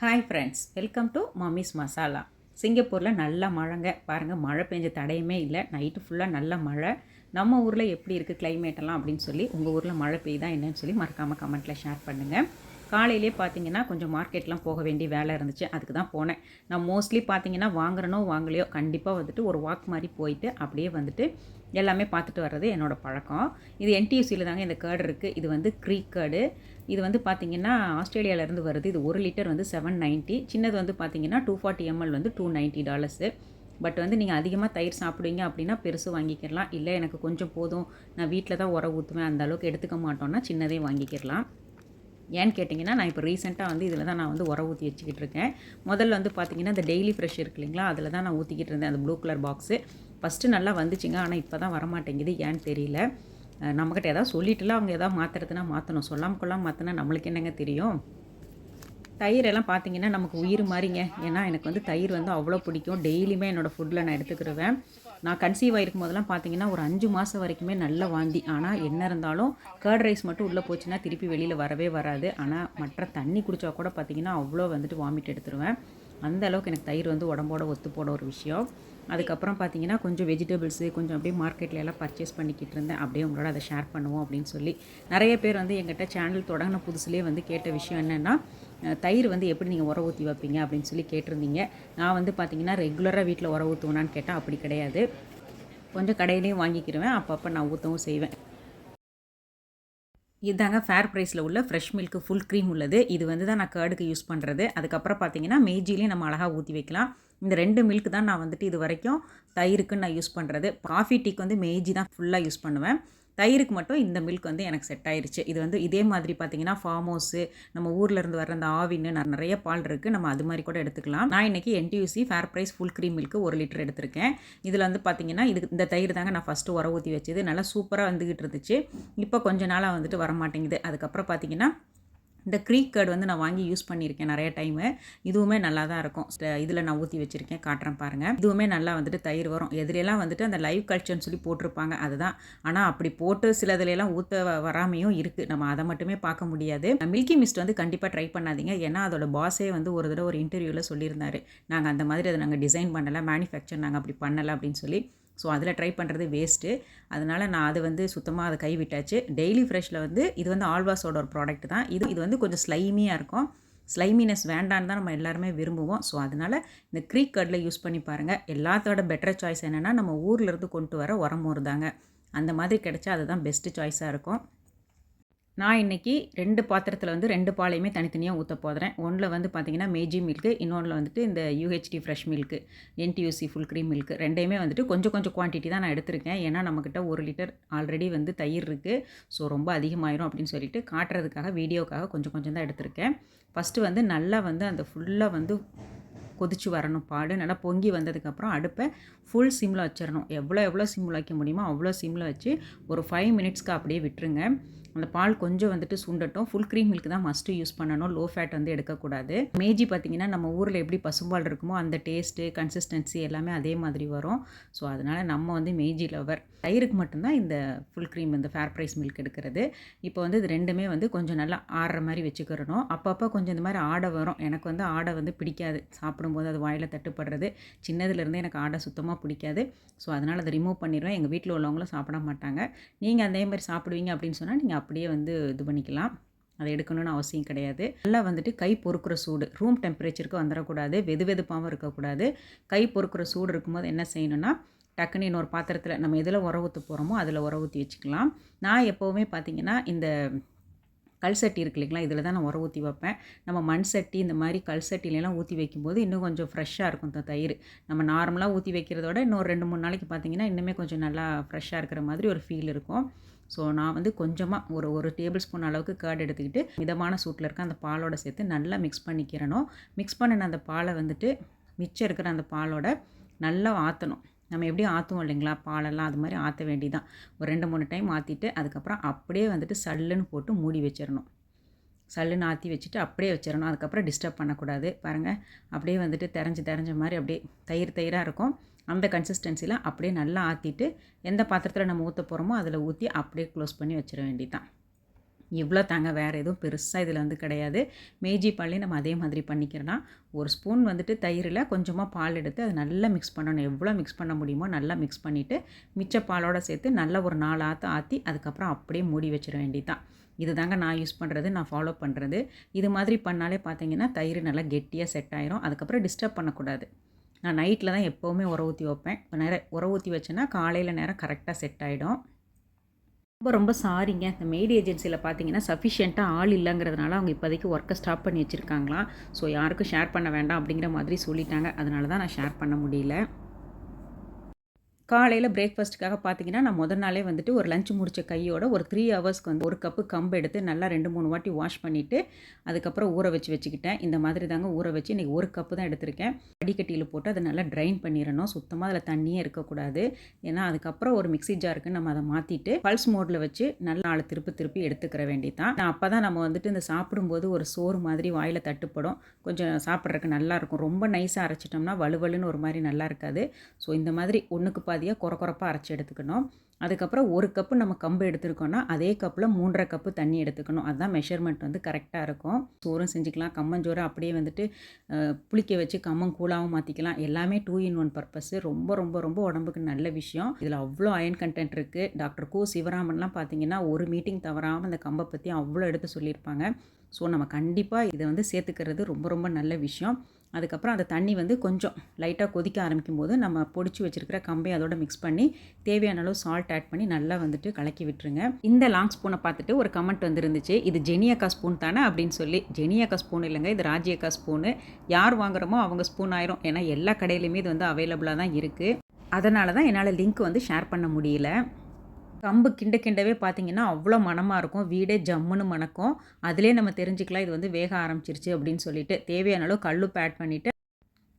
Hi friends welcome to Mummy's Masala சிங்கப்பூரில் நல்ல மழைங்க. பாருங்கள் மழை பெஞ்ச தடையுமே இல்லை. நைட்டு ஃபுல்லாக நல்ல மழை. நம்ம ஊரில் எப்படி இருக்குது கிளைமேட்டெல்லாம் அப்படின்னு சொல்லி உங்கள் ஊரில் மழை பெய்யுதா என்னன்னு சொல்லி மறக்காமல் கமெண்ட்டில் ஷேர் பண்ணுங்கள் காலையிலே பார்த்தீங்கன்னா கொஞ்சம் மார்க்கெட்லாம் போக வேண்டிய வேலை இருந்துச்சு. அதுக்கு தான் போனேன். நான் மோஸ்ட்லி பார்த்தீங்கன்னா வாங்குறனோ வாங்கலையோ கண்டிப்பாக வந்துட்டு ஒரு வாக் மாதிரி போயிட்டு அப்படியே வந்துட்டு எல்லாமே பார்த்துட்டு வர்றது என்னோடய பழக்கம். இது என்டியூசியில் தாங்க இந்த கேர்டு இருக்குது இது வந்து க்ரீக் கேர்டு இது வந்து பார்த்தீங்கன்னா ஆஸ்திரேலியாவிலேருந்து வருது. இது ஒரு லிட்டர் வந்து செவன் நைன்ட்டி சின்னது வந்து பார்த்தீங்கன்னா டூ ஃபார்ட்டி எம்எல் வந்து டூ நைன்ட்டி டாலர்ஸு பட் வந்து நீங்கள் அதிகமாக தயிர் சாப்பிடுவீங்க அப்படின்னா பெருசு வாங்கிக்கிடலாம் இல்லை எனக்கு கொஞ்சம் போதும். நான் வீட்டில் தான் உரம் ஊற்றுவேன் அந்த அளவுக்கு எடுத்துக்க மாட்டோன்னா சின்னதே வாங்கிக்கிடலாம் ஏன்னு கேட்டிங்கன்னா நான் இப்போ ரீசெண்டாக வந்து இதில் தான் நான் வந்து உரம் ஊற்றி வச்சுக்கிட்டு இருக்கேன். முதல்ல வந்து பார்த்தீங்கன்னா இந்த டெய்லி ஃப்ரெஷ் இருக்கு இல்லைங்களா? அதில் தான் நான் ஊற்றிக்கிட்டு இருந்தேன் அந்த ப்ளூ கலர் பாக்ஸு ஃபஸ்ட்டு நல்லா வந்துச்சுங்க ஆனால் இப்போ தான் வரமாட்டேங்குது ஏன்னு தெரியல. நம்மக்கிட்ட ஏதாவது சொல்லிட்டுலாம் அவங்க ஏதாவது மாற்றுறதுனா மாற்றணும் சொல்லாமல் கொள்ளாமல் மாற்றினா நம்மளுக்கு என்னங்க தெரியும்? தயிர் எல்லாம் பார்த்தீங்கன்னா நமக்கு உயிர் மாதிரிங்க. ஏன்னா எனக்கு வந்து தயிர் வந்து அவ்வளோ பிடிக்கும். டெய்லியுமே என்னோடய ஃபுட்டில் நான் எடுத்துக்கிடுவேன் நான் கன்சீவ் ஆகிருக்கும் போதெல்லாம் பார்த்தீங்கன்னா ஒரு அஞ்சு மாதம் வரைக்குமே நல்ல வாந்தி. ஆனால் என்ன இருந்தாலும் கர்ட் ரைஸ் மட்டும் உள்ளே போச்சுன்னா திருப்பி வெளியில் வரவே வராது. ஆனால் மற்ற தண்ணி குடித்தா கூட பார்த்தீங்கன்னா அவ்வளோ வந்துட்டு வாமிட் எடுத்துருவேன். அந்த அளவுக்கு எனக்கு தயிர் வந்து உடம்போட ஒத்து போட ஒரு விஷயம். அதுக்கப்புறம் பார்த்தீங்கன்னா கொஞ்சம் வெஜிடபிள்ஸு கொஞ்சம் அப்படியே மார்க்கெட்டில் எல்லாம் பர்ச்சேஸ் பண்ணிக்கிட்டு இருந்தேன். அப்படியே உங்களோட அதை ஷேர் பண்ணுவோம் அப்படின்னு சொல்லி. நிறைய பேர் வந்து எங்கிட்ட சேனல் தொடங்கின புதுசுலேயே வந்து கேட்ட விஷயம் என்னென்னா தயிர் வந்து எப்படி நீங்கள் உர ஊற்றி வைப்பீங்க அப்படின்னு சொல்லி கேட்டிருந்தீங்க. நான் வந்து பார்த்தீங்கன்னா ரெகுலராக வீட்டில் உர ஊற்றுவேனான்னு கேட்டால் அப்படி கிடையாது. கொஞ்சம் கடையிலையும் வாங்கிக்கிடுவேன் அப்பப்போ நான் ஊற்றவும் செய்வேன். இதாங்க ஃபேர் ப்ரைஸில் உள்ள ஃப்ரெஷ் மில்க்கு ஃபுல் க்ரீம் உள்ளது. இது வந்து தான் நான் கேர்டுக்கு யூஸ் பண்ணுறது அதுக்கப்புறம் பார்த்தீங்கன்னா மேஜிலையும் நம்ம அழகாக ஊற்றி வைக்கலாம். இந்த ரெண்டு மில்க் தான் நான் வந்துட்டு இது வரைக்கும் தயிருக்குன்னு நான் யூஸ் பண்ணுறது காஃபி டீக்கு வந்து மேஜி தான் ஃபுல்லாக யூஸ் பண்ணுவேன். தயிருக்கு மட்டும் இந்த மில்க் வந்து எனக்கு செட் ஆயிடுச்சு இது வந்து இதே மாதிரி பார்த்தீங்கன்னா ஃபார்ம் ஹவுஸு நம்ம ஊர்லேருந்து வர அந்த ஆவின்னு ந- நிறைய பால் இருக்குது நம்ம அது மாதிரி கூட எடுத்துக்கலாம். நான் இன்னைக்கு NTUC fair price full cream milk ஒரு லிட்டர் எடுத்திருக்கேன். இதில் வந்து பார்த்தீங்கன்னா இது இந்த தயிர் தாங்க நான் ஃபஸ்ட்டு உர ஊற்றி வச்சது. நல்லா சூப்பராக வந்துக்கிட்டு இருந்துச்சு. இப்போ கொஞ்ச நாளாக வந்துட்டு வர மாட்டேங்குது அதுக்கப்புறம் பார்த்தீங்கன்னா இந்த க்ரீக் கார்டு வந்து நான் வாங்கி யூஸ் பண்ணியிருக்கேன் நிறைய டைமு. இதுவுமே நல்லா தான் இருக்கும் இதில் நான் ஊற்றி வச்சுருக்கேன். காட்டுறேன் பாருங்கள் இதுவுமே நல்லா வந்துட்டு தயிர் வரும். எதிரெல்லாம் வந்துட்டு அந்த லைவ் கல்ச்சர்னு சொல்லி போட்டிருப்பாங்க. அதுதான். ஆனால் அப்படி போட்டு சிலதுலாம் ஊற்ற வராமையும் இருக்குது நம்ம அதை மட்டுமே பார்க்க முடியாது. மில்கி மிஸ்ட் வந்து கண்டிப்பாக ட்ரை பண்ணாதீங்க. ஏன்னா அதோட பாஸே வந்து ஒரு தடவை ஒரு இன்டர்வியூவில் சொல்லியிருந்தார். நாங்கள் அந்த மாதிரி அதை நாங்கள் டிசைன் பண்ணலை மேனுஃபேக்சர் நாங்கள் அப்படி பண்ணலை அப்படின்னு சொல்லி. ஸோ அதில் ட்ரை பண்ணுறது வேஸ்ட்டு. அதனால் நான் அது வந்து சுத்தமாக அதை கைவிட்டாச்சு. டெய்லி ஃப்ரெஷ்ஷில் வந்து இது வந்து ஆல்வாஸோட ஒரு ப்ராடக்ட் தான். இது இது வந்து கொஞ்சம் ஸ்லைமியாக இருக்கும். ஸ்லைமினஸ் வேண்டான்னு தான் நம்ம எல்லாருமே விரும்புவோம். ஸோ அதனால் இந்த க்ரீக் கர்டில் யூஸ் பண்ணி பாருங்கள் எல்லாத்தோட பெட்டர் சாய்ஸ் என்னென்னா நம்ம ஊரில் இருந்து கொண்டு வர உரமோர் தாங்க அந்த மாதிரி கிடைச்சா அதுதான் பெஸ்ட்டு சாய்ஸாக இருக்கும். நான் இன்றைக்கி ரெண்டு பாத்திரத்தில் வந்து ரெண்டு பாலையுமே தனித்தனியாக ஊற்ற போதுறேன் ஒன்றில் வந்து பார்த்தீங்கன்னா மேஜி மில்க்கு இன்னொன்றில் வந்துட்டு இந்த UHT fresh milk NTUC full cream milk ரெண்டையுமே வந்துட்டு கொஞ்சம் கொஞ்சம் குவான்டிட்டி தான் நான் எடுத்திருக்கேன். ஏன்னா நம்மக்கிட்ட ஒரு லிட்டர் ஆல்ரெடி வந்து தயிர் இருக்குது ஸோ ரொம்ப அதிகமாயிரும் அப்படின்னு சொல்லிட்டு காட்டுறதுக்காக வீடியோக்காக கொஞ்சம் கொஞ்சம் தான் எடுத்திருக்கேன். ஃபஸ்ட்டு வந்து நல்லா வந்து அந்த ஃபுல்லாக வந்து கொதிச்சு வரணும் பாடு. நல்லா பொங்கி வந்ததுக்கப்புறம் அடுப்பை ஃபுல் சிம்மில் வச்சிடணும். எவ்வளோ எவ்வளோ சிம்மில் வைக்க முடியுமோ அவ்வளோ சிம்மில் வச்சு ஒரு ஃபைவ் மினிட்ஸ்க்கு அப்படியே விட்டுருங்க. அந்த பால் கொஞ்சம் வந்துட்டு சுண்டட்டும். ஃபுல் க்ரீம் மில்க் தான் மஸ்ட்டு யூஸ் பண்ணணும். லோ ஃபேட் வந்து எடுக்கக்கூடாது. மேஜி பார்த்தீங்கன்னா நம்ம ஊரில் எப்படி பசும்பால் இருக்குமோ அந்த டேஸ்ட்டு கன்சிஸ்டன்சி எல்லாமே அதே மாதிரி வரும். ஸோ அதனால் நம்ம வந்து மேஜி லவர் தயிருக்கு மட்டும்தான் இந்த ஃபுல் க்ரீம் இந்த ஃபேர் ப்ரைஸ் மில்க் எடுக்கிறது. இப்போ வந்து இது ரெண்டுமே வந்து கொஞ்சம் நல்லா ஆடுற மாதிரி வச்சுக்கிறணும். அப்பப்போ கொஞ்சம் இந்த மாதிரி ஆடை வரும். எனக்கு வந்து ஆடை வந்து பிடிக்காது. சாப்பிடும்போது அது வாயில் தட்டுப்படுறது. சின்னதுலேருந்தே எனக்கு ஆடை சுத்தமாக பிடிக்காது. ஸோ அதனால் அதை ரிமூவ் பண்ணிடுவேன். எங்கள் வீட்டில் உள்ளவங்களும் சாப்பிட மாட்டாங்க. நீங்கள் அதே மாதிரி சாப்பிடுவீங்க அப்படின்னு சொன்னால் நீங்கள் அப்படியே வந்து இது பண்ணிக்கலாம். அதை எடுக்கணும்னு அவசியம் கிடையாது. நல்லா வந்துட்டு கை பொறுக்கிற சூடு ரூம் டெம்பரேச்சருக்கு வந்துடக்கூடாது வெது வெதுப்பாகவும் இருக்கக்கூடாது. கை பொறுக்கிற சூடு இருக்கும்போது என்ன செய்யணும்னா டக்குன்னு இன்னொரு பாத்திரத்தில் நம்ம எதில் உர ஊற்ற போகிறோமோ அதில் உர ஊற்றி வச்சுக்கலாம். நான் எப்போவுமே பார்த்தீங்கன்னா இந்த கல் சட்டி இருக்கு இல்லைங்களா இதில் தான் நான் உர ஊற்றி வைப்பேன். நம்ம மண் சட்டி இந்த மாதிரி கல் சட்டிலெலாம் ஊற்றி வைக்கும்போது இன்னும் கொஞ்சம் ஃப்ரெஷ்ஷாக இருக்கும் இந்த தயிர். நம்ம நார்மலாக ஊற்றி வைக்கிறதோட இன்னும் இன்னொரு ரெண்டு மூணு நாளைக்கு பார்த்தீங்கன்னா இன்னுமே கொஞ்சம் நல்லா ஃப்ரெஷ்ஷாக இருக்கிற மாதிரி ஒரு ஃபீல் இருக்கும். ஸோ நான் வந்து கொஞ்சமாக ஒரு ஒரு டேபிள் ஸ்பூன் அளவுக்கு கேர்டு எடுத்துக்கிட்டு மிதமான சூட்டில் இருக்க அந்த பாலோட சேர்த்து நல்லா மிக்ஸ் பண்ணிக்கிறணும். மிக்ஸ் பண்ணின அந்த பாலை வந்துட்டு மிச்சம் இருக்கிற அந்த பாலோட நல்லா ஆற்றணும் நம்ம எப்படி ஆற்றுவோம் இல்லைங்களா? பாலெல்லாம் அது மாதிரி ஆற்ற வேண்டிதான். ஒரு ரெண்டு மூணு டைம் ஆற்றிட்டு அதுக்கப்புறம் அப்படியே வந்துட்டு சல்லுன்னு போட்டு மூடி வச்சிடணும் சல்லுன்னு ஆற்றி வச்சுட்டு அப்படியே வச்சிடணும் அதுக்கப்புறம் டிஸ்டர்ப் பண்ணக்கூடாது. பாருங்கள் அப்படியே வந்துட்டு தெரிஞ்சு தெரிஞ்ச மாதிரி அப்படியே தயிர் தயிராக இருக்கும். அந்த கன்சிஸ்டன்சியில் அப்படியே நல்லா ஆற்றிட்டு எந்த பாத்திரத்தில் நம்ம ஊற்ற போகிறோமோ அதில் ஊற்றி அப்படியே க்ளோஸ் பண்ணி வச்சிட வேண்டியதான் இவ்வளோ தாங்க வேறு எதுவும் பெருசாக இதில் வந்து கிடையாது. மேஜி பால்லையும் நம்ம அதே மாதிரி பண்ணிக்கிறோன்னா ஒரு ஸ்பூன் வந்துட்டு தயிரில் கொஞ்சமாக பால் எடுத்து அதை நல்லா மிக்ஸ் பண்ணணும். எவ்வளோ மிக்ஸ் பண்ண முடியுமோ நல்லா மிக்ஸ் பண்ணிவிட்டு மிச்ச பாலோடு சேர்த்து நல்லா ஒரு நாலு ஆற்று ஆற்றி அதுக்கப்புறம் அப்படியே மூடி வச்சிட வேண்டியதான் இது தாங்க நான் யூஸ் பண்ணுறது நான் ஃபாலோ பண்ணுறது இது மாதிரி பண்ணாலே பார்த்தீங்கன்னா தயிர் நல்லா கெட்டியாக செட் ஆயிரும். அதுக்கப்புறம் டிஸ்டர்ப் பண்ணக்கூடாது. நான் நைட்டில் தான் எப்போவுமே உர ஊற்றி வைப்பேன். நேரம் உர ஊற்றி வச்சேன்னா காலையில் நேரம் கரெக்டாக செட் ஆகிடும் ரொம்ப ரொம்ப சாரிங்க இந்த மெய்டு ஏஜென்சியில் பார்த்தீங்கன்னா சஃபிஷியண்ட்டாக ஆள் இல்லைங்கிறதுனால அவங்க இப்போதைக்கு ஒர்க்கை ஸ்டாப் பண்ணி வச்சுருக்காங்களாம். ஸோ யாருக்கும் ஷேர் பண்ண வேண்டாம் அப்படிங்கிற மாதிரி சொல்லிட்டாங்க. அதனால தான் நான் ஷேர் பண்ண முடியல. காலையில் பிரேக்ஃபாஸ்ட்டுக்காக பார்த்தீங்கன்னா நான் முதல் நாளே வந்துட்டு ஒரு லஞ்ச் முடித்த கையோட ஒரு த்ரீ ஹவர்ஸ்க்கு வந்து ஒரு கப்பு கம்பு எடுத்து நல்லா ரெண்டு மூணு வாட்டி வாஷ் பண்ணிவிட்டு அதுக்கப்புறம் ஊற வச்சு வச்சுக்கிட்டேன். இந்த மாதிரி தாங்க ஊற வச்சு இன்றைக்கி ஒரு கப்பு தான் எடுத்திருக்கேன். அடிக்கட்டியில் போட்டு அதை நல்லா ட்ரைன் பண்ணிடணும். சுத்தமாக அதில் தண்ணியே இருக்கக்கூடாது. ஏன்னா அதுக்கப்புறம் ஒரு மிக்சி ஜாருக்கு நம்ம அதை மாற்றிட்டு பல்ஸ் மோடில் வச்சு நல்லா நாலு திருப்பி திருப்பி எடுத்துக்கிற வேண்டியதான் அப்போ தான் நம்ம வந்துட்டு இந்த சாப்பிடும்போது ஒரு சோறு மாதிரி வாயில் தட்டுப்படும். கொஞ்சம் சாப்பிட்றதுக்கு நல்லாயிருக்கும் ரொம்ப நைஸாக அரைச்சிட்டோம்னா வலுவலுன்னு ஒரு மாதிரி நல்லா இருக்காது. ஸோ இந்த மாதிரி ஒன்றுக்கு பாதியாக குறை குறைப்பாக அரைச்சி எடுத்துக்கணும். அதுக்கப்புறம் ஒரு கப்பு நம்ம கம்பு எடுத்துருக்கோன்னா அதே கப்பில் மூன்றரை கப்பு தண்ணி எடுத்துக்கணும். அதுதான் மெஷர்மெண்ட் வந்து கரெக்டாக இருக்கும். சோறும் செஞ்சுக்கலாம். கம்மஞ்சோறு அப்படியே வந்துட்டு புளிக்க வச்சு கம்மம் கூழாகவும் மாற்றிக்கலாம் எல்லாமே டூ இன் ஒன் பர்பஸ் ரொம்ப ரொம்ப ரொம்ப உடம்புக்கு நல்ல விஷயம். இதில் அவ்வளோ அயன் கண்டென்ட் இருக்குது டாக்டர் கு சிவராமன்லாம் பார்த்தீங்கன்னா ஒரு மீட்டிங் தவறாமல் அந்த கம்பை பற்றி அவ்வளோ எடுத்து சொல்லியிருப்பாங்க. ஸோ நம்ம கண்டிப்பாக இதை வந்து சேர்த்துக்கிறது ரொம்ப ரொம்ப நல்ல விஷயம். அதுக்கப்புறம் அந்த தண்ணி வந்து கொஞ்சம் லைட்டாக கொதிக்க ஆரம்பிக்கும் போது நம்ம பொடிச்சு வச்சுருக்கிற கம்பை அதோட மிக்ஸ் பண்ணி தேவையான அளவு சால்ட் ஆட் பண்ணி நல்லா வந்துட்டு கலக்கி விட்டுருங்க. இந்த லாங் ஸ்பூனை பார்த்துட்டு ஒரு கமெண்ட் வந்துருந்துச்சு. இது ஜெனியாக்கா ஸ்பூன் தானே அப்படின்னு சொல்லி. ஜெனியாக்கா ஸ்பூன் இல்லைங்க இது ராஜியக்கா ஸ்பூனு யார் வாங்குறோமோ அவங்க ஸ்பூன் ஆயிரும். ஏன்னா எல்லா கடையிலையுமே இது வந்து அவைலபிளாக தான் இருக்குது அதனால தான் என்னால் லிங்க் வந்து ஷேர் பண்ண முடியல. கம்பு கிண்ட கிண்டவே பார்த்தீங்கன்னா அவ்வளோ மனமாக இருக்கும். வீடே ஜம்முன்னு மணக்கும். அதிலே நம்ம தெரிஞ்சுக்கலாம் இது வந்து வேக ஆரம்பிச்சிருச்சு அப்படின்னு சொல்லிட்டு. தேவையான அளவு கல் ஆட் பண்ணிவிட்டு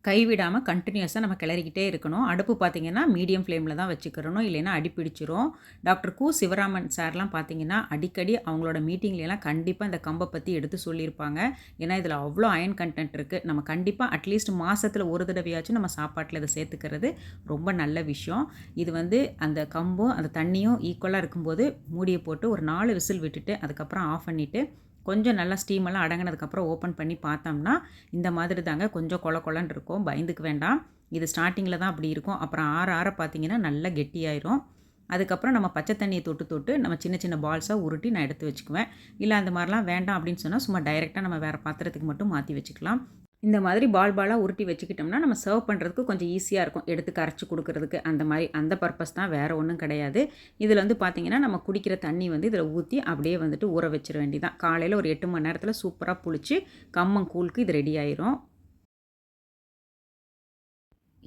கைவிடாமல் கண்டினியூஸாக நம்ம கிளறிக்கிட்டே இருக்கணும். அடுப்பு பார்த்திங்கன்னா மீடியம் ஃப்ளேமில் தான் வச்சுக்கிறணும். இல்லைன்னா அடிப்பிடிச்சிரும் டாக்டர் கு. சிவராமன் சார்லாம் பார்த்தீங்கன்னா அடிக்கடி அவங்களோட மீட்டிங்லாம் கண்டிப்பாக இந்த கம்பை பற்றி எடுத்து சொல்லியிருப்பாங்க. ஏன்னா இதில் அவ்வளோ அயன் கண்டென்ட் இருக்குது நம்ம கண்டிப்பாக அட்லீஸ்ட் மாதத்தில் ஒரு தடவையாச்சும் நம்ம சாப்பாட்டில் இதை சேர்த்துக்கிறது ரொம்ப நல்ல விஷயம். இது வந்து அந்த கம்பும் அந்த தண்ணியும் ஈக்குவலாக இருக்கும்போது மூடியை போட்டு ஒரு நாலு விசில் விட்டுட்டு அதுக்கப்புறம் ஆஃப் பண்ணிவிட்டு கொஞ்சம் நல்லா ஸ்டீமெல்லாம் அடங்கினதுக்கப்புறம் ஓப்பன் பண்ணி பார்த்தோம்னா இந்த மாதிரி தாங்க கொஞ்சம் கொல கொலன்னு இருக்கும். பயந்துக்கு வேண்டாம். இது ஸ்டார்டிங்கில் தான் அப்படி இருக்கும். அப்புறம் ஆற ஆற பார்த்தீங்கன்னா நல்லா கெட்டியாயிரும். அதுக்கப்புறம் நம்ம பச்சை தண்ணியை தொட்டு தொட்டு நம்ம சின்ன சின்ன பால்ஸாக உருட்டி நான் எடுத்து வச்சுக்குவேன். இல்லை அந்த மாதிரிலாம் வேண்டாம் அப்படின்னு சொன்னால் சும்மா டைரெக்டாக நம்ம வேறு பாத்திரத்துக்கு மட்டும் மாற்றி வச்சுக்கலாம். இந்த மாதிரி பால் பாலாக உருட்டி வச்சுக்கிட்டோம்னா நம்ம சர்வ் பண்ணுறதுக்கு கொஞ்சம் ஈஸியாக இருக்கும். எடுத்து கரைச்சி கொடுக்கறதுக்கு. அந்த மாதிரி அந்த பர்பஸ் தான் வேறு ஒன்றும் கிடையாது. இதில் வந்து பார்த்திங்கன்னா நம்ம குடிக்கிற தண்ணி வந்து இதில் ஊற்றி அப்படியே வந்துட்டு ஊற வச்சிட வேண்டியதான் காலையில் ஒரு எட்டு மணி நேரத்தில் சூப்பராக புளிச்சு கம்மங்கூழுக்கு இது ரெடி ஆயிரும்.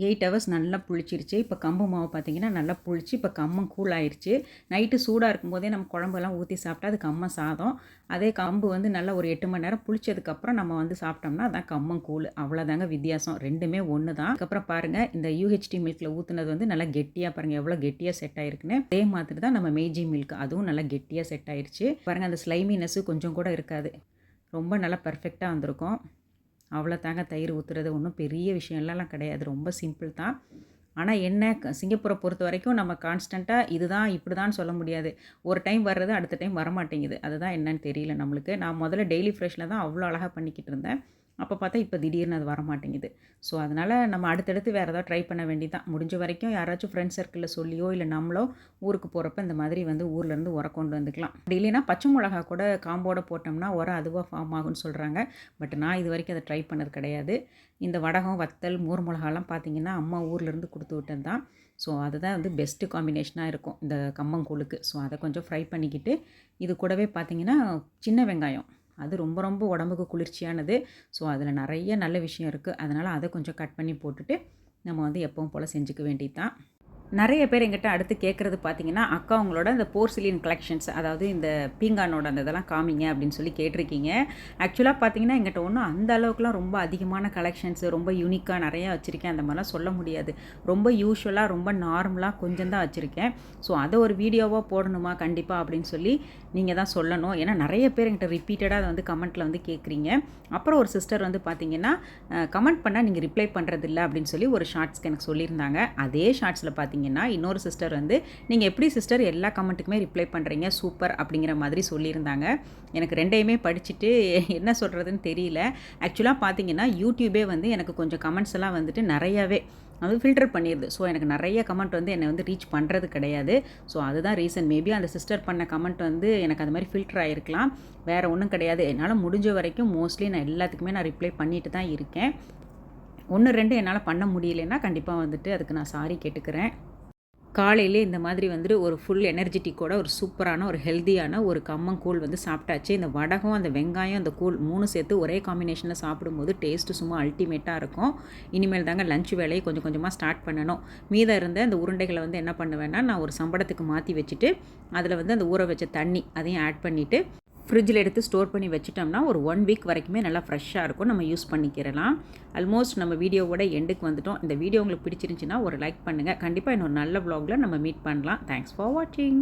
எயிட் ஹவர்ஸ் நல்லா புளிச்சிருச்சு. இப்போ கம்பு மாவு பார்த்திங்கன்னா நல்லா புளிச்சு இப்போ கம்மம் கூல் ஆயிடுச்சு நைட்டு சூடாக இருக்கும்போதே நம்ம குழம்பெல்லாம் ஊற்றி சாப்பிட்டா அது கம்ம சாதம். அதே கம்பு வந்து நல்லா ஒரு எட்டு மணி நேரம் புளிச்சதுக்கப்புறம் நம்ம வந்து சாப்பிட்டோம்னா அதான் கம்மம் கூழ் அவ்வளோதாங்க வித்தியாசம். ரெண்டுமே ஒன்று தான் அதுக்கப்புறம் பாருங்கள் இந்த யூஹெச்டி மில்கில் ஊற்றுனது வந்து நல்லா கெட்டியாக பாருங்கள் எவ்வளோ கெட்டியாக செட் ஆயிருக்குன்னு. அதே மாதிரி தான் நம்ம மேஜி மில்க் அதுவும் நல்லா கெட்டியாக செட் ஆயிடுச்சு பாருங்கள் அந்த ஸ்லைமினஸ்ஸு கொஞ்சம் கூட இருக்காது. ரொம்ப நல்லா பர்ஃபெக்டாக வந்திருக்கும். அவ்வளோ தாங்க தயிர் ஊற்றுறது ஒன்றும் பெரிய விஷயம்லாம் கிடையாது. ரொம்ப சிம்பிள் தான். ஆனால் என்ன சிங்கப்பூரை பொறுத்த வரைக்கும் நம்ம கான்ஸ்டண்ட்டாக இதுதான் இப்படி தான் சொல்ல முடியாது. ஒரு டைம் வர்றது அடுத்த டைம் வரமாட்டேங்குது. அதுதான் என்னன்னு தெரியல நம்மளுக்கு. நான் முதல்ல டெய்லி ஃப்ரெஷ்ஷில் தான் அவ்வளோ அழகாக பண்ணிக்கிட்டு இருந்தேன். அப்போ பார்த்தா இப்போ திடீர்னு அது வரமாட்டேங்குது. ஸோ அதனால் நம்ம அடுத்தடுத்து வேறு ஏதாவது ட்ரை பண்ண வேண்டியதான் முடிஞ்ச வரைக்கும் யாராச்சும் ஃப்ரெண்ட்ஸ் சர்க்கிளில் சொல்லியோ இல்லை நம்மளோ ஊருக்கு போகிறப்ப இந்த மாதிரி வந்து ஊர்லேருந்து உரம் கொண்டு வந்துக்கலாம். அப்படி இல்லைன்னா பச்சை மிளகா கூட காம்போட போட்டோம்னா உரம் அதுவாக ஃபார்ம் ஆகும்னு சொல்கிறாங்க பட் நான் இது வரைக்கும் அதை ட்ரை பண்ணது கிடையாது. இந்த வடகம் வத்தல் மூர் மிளகாலாம் பார்த்திங்கன்னா அம்மா ஊர்லேருந்து கொடுத்து விட்டது தான் ஸோ அதுதான் வந்து பெஸ்ட்டு காம்பினேஷனாக இருக்கும் இந்த கம்மங்கூழுக்கு. ஸோ அதை கொஞ்சம் ஃப்ரை பண்ணிக்கிட்டு இது கூடவே பார்த்திங்கன்னா சின்ன வெங்காயம். அது ரொம்ப ரொம்ப உடம்புக்கு குளிர்ச்சியானது. ஸோ அதில் நிறைய நல்ல விஷயம் இருக்குது அதனால் அதை கொஞ்சம் கட் பண்ணி போட்டுட்டு நம்ம வந்து எப்பவும் போல் செஞ்சுக்க வேண்டியது தான் நிறைய பேர் எங்கிட்ட அடுத்து கேட்குறது பார்த்தீங்கன்னா அக்கா அவங்களோட இந்த போர்சிலின் கலெக்ஷன்ஸ் அதாவது இந்த பீங்கானோட அந்த இதெல்லாம் காமிங்க அப்படின்னு சொல்லி கேட்டிருக்கீங்க. ஆக்சுவலாக பார்த்தீங்கன்னா எங்கிட்ட ஒன்றும் அந்த அளவுக்குலாம் ரொம்ப அதிகமான கலெக்ஷன்ஸ் ரொம்ப யூனிக்காக நிறையா வச்சுருக்கேன். அந்த மாதிரிலாம் சொல்ல முடியாது. ரொம்ப யூஸ்வலாக ரொம்ப நார்மலாக கொஞ்சம் தான் வச்சுருக்கேன். ஸோ அதை ஒரு வீடியோவாக போடணுமா? கண்டிப்பாக அப்படின்னு சொல்லி நீங்கள் தான் சொல்லணும். ஏன்னா நிறைய பேர் எங்கிட்ட ரிப்பீட்டடாக அதை வந்து கமெண்ட்டில் வந்து கேட்குறீங்க அப்புறம் ஒரு சிஸ்டர் வந்து பார்த்தீங்கன்னா கமெண்ட் பண்ணால் நீங்கள் ரிப்ளை பண்ணுறதில்ல அப்படின்னு சொல்லி ஒரு ஷார்ட்ஸ்க்கு எனக்கு சொல்லியிருந்தாங்க. அதே ஷார்ட்ஸில் பார்த்தீங்க பார்த்தீங்கன்னா இன்னொரு சிஸ்டர் வந்து நீங்கள் எப்படி சிஸ்டர் எல்லா கமெண்ட்டுக்குமே ரிப்ளை பண்ணுறீங்க சூப்பர் அப்படிங்கிற மாதிரி சொல்லியிருந்தாங்க. எனக்கு ரெண்டையுமே படிச்சுட்டு என்ன சொல்கிறதுன்னு தெரியல. ஆக்சுவலாக பார்த்தீங்கன்னா யூடியூபே வந்து எனக்கு கொஞ்சம் கமெண்ட்ஸ் எல்லாம் வந்துட்டு நிறையவே அது ஃபில்டர் பண்ணிடுது ஸோ எனக்கு நிறைய கமெண்ட் வந்து என்னை வந்து ரீச் பண்ணுறது கிடையாது. ஸோ அதுதான் ரீசன் மேபி அந்த சிஸ்டர் பண்ண கமெண்ட் வந்து எனக்கு அது மாதிரி ஃபில்டர் ஆகிருக்கலாம் வேறு ஒன்றும் கிடையாது. என்னால் முடிஞ்ச வரைக்கும் மோஸ்ட்லி நான் எல்லாத்துக்குமே நான் ரிப்ளை பண்ணிட்டு தான் இருக்கேன். ஒன்று ரெண்டு என்னால் பண்ண முடியலன்னா கண்டிப்பாக வந்துட்டு அதுக்கு நான் சாரி கேட்டுக்கிறேன். காலையிலே இந்த மாதிரி வந்துட்டு ஒரு ஃபுல் எனர்ஜெட்டிக்கோட ஒரு சூப்பரான ஒரு ஹெல்த்தியான ஒரு கம்மங்கூழ் வந்து சாப்பிட்டாச்சு. இந்த வடகம் அந்த வெங்காயம் அந்த கூழ் மூணு சேர்த்து ஒரே காம்பினேஷனில் சாப்பிடும்போது டேஸ்ட்டு சும்மா அல்டிமேட்டாக இருக்கும். இனிமேல் தாங்க லஞ்ச் வேலையை கொஞ்சம் கொஞ்சமாக ஸ்டார்ட் பண்ணணும். மீதம் இருந்த அந்த உருண்டைகளை வந்து என்ன பண்ணுவேன்னா நான் ஒரு சம்பளத்துக்கு மாற்றி வச்சுட்டு அதில் வந்து அந்த ஊற வச்ச தண்ணி அதையும் ஆட் பண்ணிவிட்டு ஃப்ரிட்ஜில் எடுத்து ஸ்டோர் பண்ணி வச்சிட்டோம்னா ஒரு ஒன் வீக் வரைக்குமே நல்லா ஃப்ரெஷ்ஷாக இருக்கும். நம்ம யூஸ் பண்ணிக்கிறலாம். ஆல்மோஸ்ட் நம்ம வீடியோவோட எண்டுக்கு வந்துட்டோம். இந்த வீடியோ உங்களுக்கு பிடிச்சிருந்துச்சின்னா ஒரு லைக் பண்ணுங்கள் கண்டிப்பாக இன்னொரு நல்ல வ்ளாகில் நம்ம மீட் பண்ணலாம். தேங்க்ஸ் ஃபார் வாட்சிங்